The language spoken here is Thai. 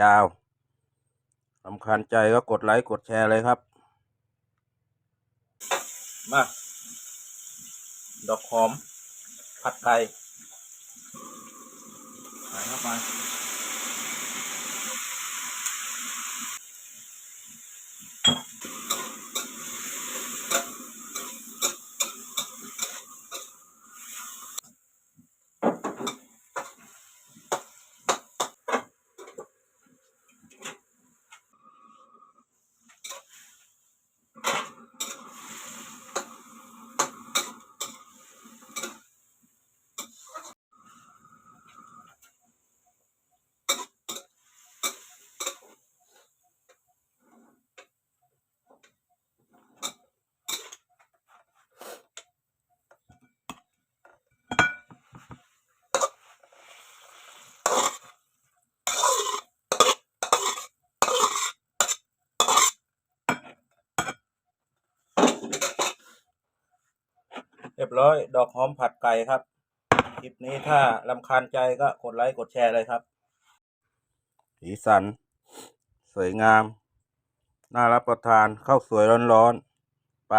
ยาวสำคัญใจก็กดไลค์ กดแชร์เลยครับ มา ดอกหอม ผัดไก่ใส่เข้าไป เรียบร้อย ดอกหอมผัดไก่ครับ คลิปนี้ถ้าลำคาญใจก็กดไลค์ กดแชร์เลยครับ สีสัน สวยงาม น่ารับประทานข้าวสวยร้อนๆ ไป